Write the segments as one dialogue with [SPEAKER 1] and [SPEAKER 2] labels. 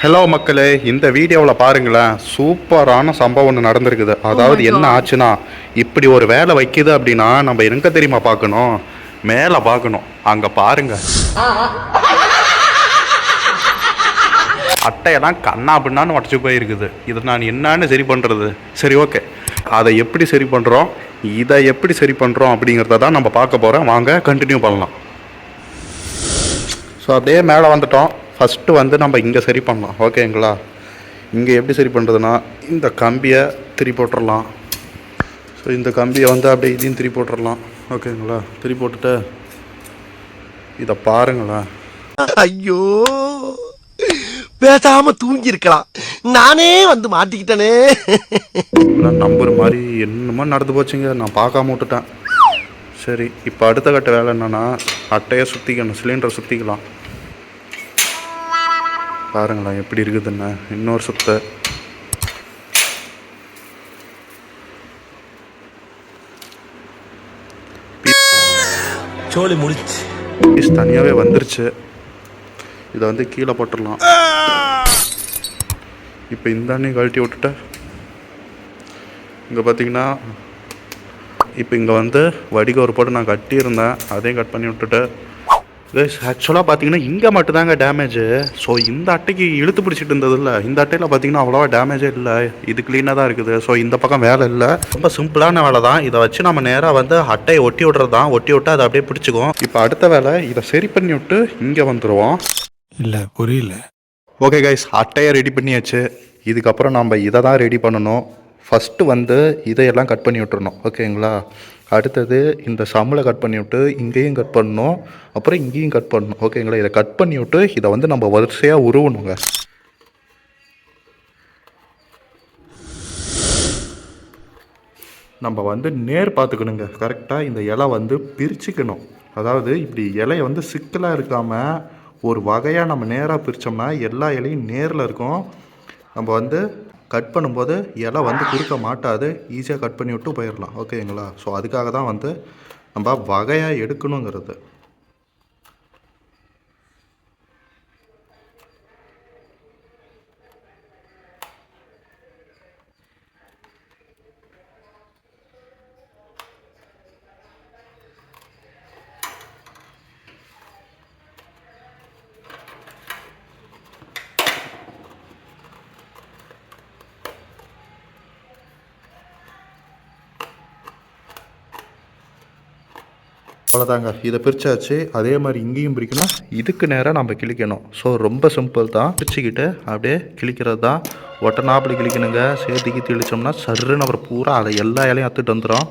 [SPEAKER 1] Hello மக்களே. இந்த வீடியோவில் பாருங்களேன். சூப்பரான சம்பவம் ஒன்று நடந்திருக்குது. அதாவது என்ன ஆச்சுன்னா இப்படி ஒரு வேலை வைக்குது அப்படின்னா நம்ம எங்க தெரியுமா பார்க்கணும்? மேலே பார்க்கணும். அங்கே பாருங்க. அட்டையெல்லாம் கண்ணா பின்னான்னு உடச்சி போயிருக்குது. இதை நான் என்னன்னு சரி பண்ணுறது சரி ஓகே. அதை எப்படி சரி பண்ணுறோம் இதை எப்படி சரி பண்ணுறோம் அப்படிங்கிறத தான் நம்ம பார்க்க போகிறோம் வாங்க கண்டினியூ பண்ணலாம். ஸோ அப்படியே மேலே வந்துட்டோம். ஃபஸ்ட்டு வந்து நம்ம இங்கே சரி பண்ணலாம். ஓகேங்களா இங்கே எப்படி சரி பண்ணுறதுனா இந்த கம்பியை திரி போட்டுடலாம் ஸோ இந்த கம்பியை வந்து அப்படியே இதையும் திரி போட்டுடலாம் ஓகேங்களா திரி போட்டுட்டு இதை பாருங்களேன்.
[SPEAKER 2] ஐயோ! பேசாம தூங்கி இருக்கலாம் நானே வந்து மாட்டிக்கிட்டனே.
[SPEAKER 1] நம்புற மாதிரி என்னமோ நடந்து போச்சுங்க. நான் பார்க்காம விட்டுட்டேன். சரி இப்போ அடுத்த கட்ட வேலை என்னென்னா அட்டையை சுற்றிக்கணும் சிலிண்டரை சுற்றிக்கலாம் பாருங்களேன் எப்படி இருக்குதுன்னு. இன்னொரு சுத்த.
[SPEAKER 2] சோழி முடிச்சு.
[SPEAKER 1] பீஸ் தனியாகவே வந்துருச்சு. இதை வந்து கீழே போட்டுடலாம். இப்போ இந்த அண்ணையும் கழட்டி விட்டுட்டு இங்கே பார்த்தீங்கன்னா இப்போ இங்கே வந்து வடிகோர் போட்டு நான் கட்டியிருந்தேன். அதையும் கட் பண்ணி விட்டுட்டு ஆக்சுவலாக பார்த்தீங்கன்னா இங்கே மட்டும்தாங்க டேமேஜு ஸோ இந்த அட்டைக்கு இழுத்து பிடிச்சிட்டு இருந்ததில்ல. இந்த அட்டையில் பார்த்தீங்கன்னா அவ்வளோவா டேமேஜே இல்லை. இது க்ளீனாக தான் இருக்குது. ஸோ இந்த பக்கம் வேலை இல்லை. ரொம்ப சிம்பிளான வேலை தான். இதை வச்சு நம்ம நேராக வந்து அட்டையை ஒட்டி விட்றது தான் ஒட்டி விட்டு அதை அப்படியே பிடிச்சிக்கும் இப்போ அடுத்த வேலை இதை சரி பண்ணி விட்டு இங்கே வந்துடுவோம்
[SPEAKER 3] இல்ல புரியல.
[SPEAKER 1] ஓகே கைஸ் அட்டையை ரெடி பண்ணியாச்சு. இதுக்கப்புறம் நம்ம இதை தான் ரெடி பண்ணணும். ஃபஸ்ட்டு வந்து இதையெல்லாம் கட் பண்ணி விட்டுறணும் ஓகேங்களா அடுத்தது இந்த சம்மில் கட் பண்ணி விட்டு இங்கேயும் கட் பண்ணணும் அப்புறம் இங்கேயும் கட் பண்ணணும் ஓகேங்களா இதை கட் பண்ணி விட்டு இதை வந்து நம்ம வரிசையாக உருவணுங்க. நம்ம வந்து நேர் பார்த்துக்கணுங்க. கரெக்டாக இந்த இலை வந்து பிரிச்சுக்கணும். அதாவது இப்படி இலையை வந்து சிக்கலாக இருக்காமல் ஒரு வகையாக நம்ம நேராக பிரித்தோம்னா எல்லா இலையும் நேரில் இருக்கும். நம்ம வந்து கட் பண்ணும்போது இலை வந்து குறுக்க மாட்டாது. ஈஸியாக கட் பண்ணி விட்டு போயிடலாம். ஓகேங்களா ஸோ அதுக்காக தான் வந்து நம்ம வகையாக எடுக்கணுங்கிறது. அவ்வளோதாங்க இதை பிரிச்சாச்சு அதே மாதிரி இங்கேயும் பிரிக்கணும். இதுக்கு நேராக நம்ம கிழிக்கணும். ஸோ ரொம்ப சிம்பிள் தான். பிரிச்சுக்கிட்டு அப்படியே கிழிக்கிறது தான். ஒட்ட கிளிக்கணுங்க கிழிக்கணுங்க. சேர்த்துக்கி தெளிச்சோம்னா சருன்னு அப்புறம் பூரா அதை எல்லா இலையும் அத்துட்டு வந்துடும்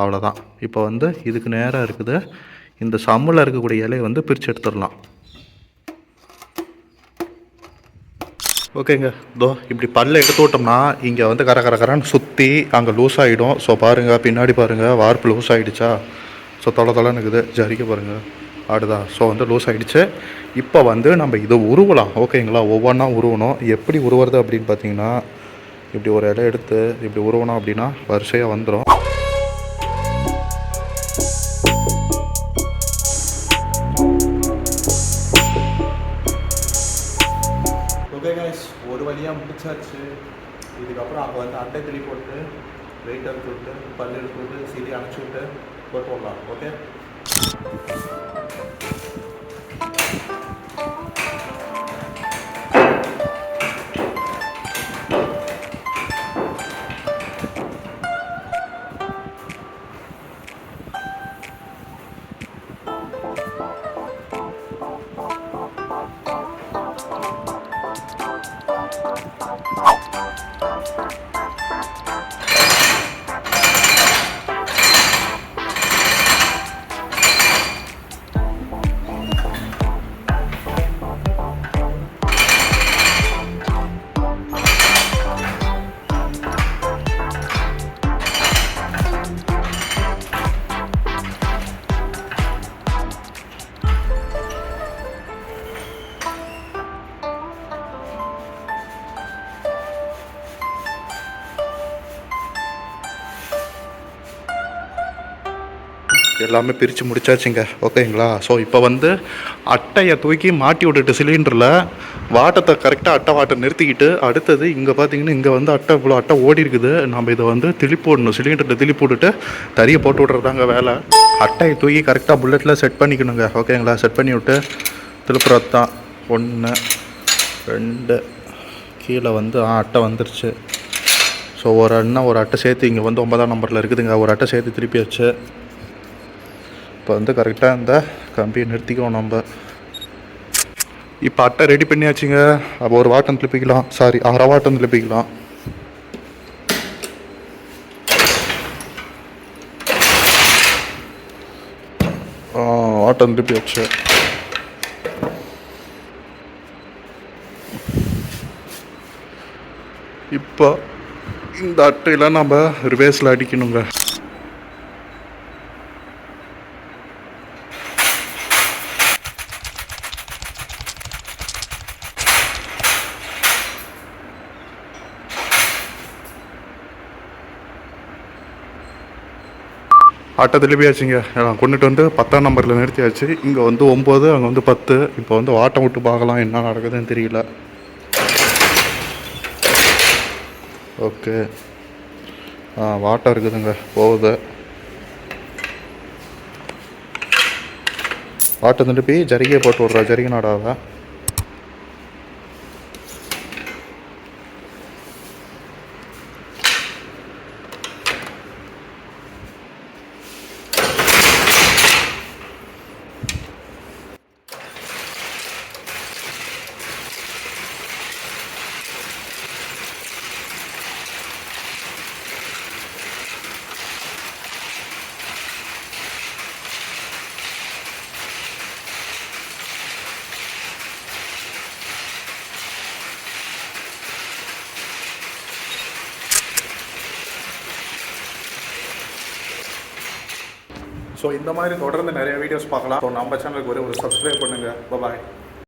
[SPEAKER 1] அவ்வளோதான் இப்போ வந்து இதுக்கு நேராக இருக்குது. இந்த சம்மில் இருக்கக்கூடிய இலையை வந்து பிரித்து எடுத்துடலாம். ஓகேங்க. இதோ இப்படி பல்ல எடுத்து விட்டோம்னா இங்கே வந்து கர கர கரன்னு சுற்றி அங்கே லூஸ் ஆகிடும் ஸோ பாருங்கள் பின்னாடி பாருங்கள் வார்ப்பு லூஸ் ஆகிடுச்சா ஸோ தொலை தொலைன்னு இருக்குது ஜரிக்க பாருங்கள் ஆடுதா? ஸோ வந்து லூஸ் ஆகிடுச்சு இப்போ வந்து நம்ம இதை உருவலாம். ஓகேங்களா? ஒவ்வொன்றா உருவணும். எப்படி உருவுறது அப்படின்னு பார்த்தீங்கன்னா இப்படி ஒரு இடம் எடுத்து இப்படி உருவணும் அப்படின்னா வரிசையாக வந்துடும் முடிச்சாச்சு. இதுக்கப்புறம் அங்கே வந்து அட்டை திரி போட்டு வெயிட் எடுத்து விட்டு பல் எடுத்து விட்டு சீடி அனுப்பிச்சி விட்டு போட்டு விடலாம். Okay Thank you. எல்லாமே பிரித்து முடிச்சாச்சுங்க. ஓகேங்களா? ஸோ இப்போ வந்து அட்டையை தூக்கி மாட்டி விட்டுட்டு சிலிண்டரில் வாட்டத்தை கரெக்டாக அட்டை வாட்டை நிறுத்திக்கிட்டு அடுத்தது இங்கே பார்த்தீங்கன்னா இங்கே வந்து அட்டை இவ்வளோ அட்டை ஓடி இருக்குது. நம்ம இதை வந்து திருப்பி போடணும். சிலிண்டரில் திருப்பி போட்டுட்டு தறியை போட்டு விட்றதாங்க வேலை. அட்டையை தூக்கி கரெக்டாக புல்லட்டில் செட் பண்ணிக்கணுங்க. ஓகேங்களா? செட் பண்ணி விட்டு திருப்புறது தான் ஒன்று ரெண்டு கீழே வந்து ஆ அட்டை வந்துருச்சு. ஸோ ஒரு அண்ணன் ஒரு அட்டை சேர்த்து இங்கே வந்து ஒன்பதாம் நம்பரில் இருக்குதுங்க. ஒரு அட்டை சேர்த்து திருப்பி வச்சு இப்போ வந்து கரெக்டாக இந்த கம்பியை நிறுத்திக்குவோம் நம்ம. இப்போ அட்டை ரெடி பண்ணியாச்சுங்க. அப்போ ஒரு வாட்டம் திருப்பிக்கலாம். சாரி அரை வாட்டம் திருப்பிக்கலாம். வாட்டம் திருப்பியாச்சு. இப்போ இந்த அட்டையில் நம்ம ரிவேஸில் அடிக்கணுங்க. அட்டை திருப்பியாச்சுங்க நான் கொண்டுட்டு வந்து பத்தாம் நம்பரில் நிறுத்தியாச்சு. இங்கே வந்து ஒம்பது அங்கே வந்து பத்து. இப்போ வந்து வாட்டம் விட்டு பார்க்கலாம் என்ன நடக்குதுன்னு தெரியல. ஓகே. ஆ வாட்டம் இருக்குதுங்க. போகுது. ஆட்டம் திருப்பி ஜரிகையை போட்டு விட்றா. ஜரிகை நாடாவை? ஸோ இந்த மாதிரி தொடர்ந்து நிறைய வீடியோஸ் பார்க்கலாம். ஸோ நம்ம சேனலுக்கு ஒரு ஒரு சப்ஸ்கிரைப் பண்ணுங்கள் பாய்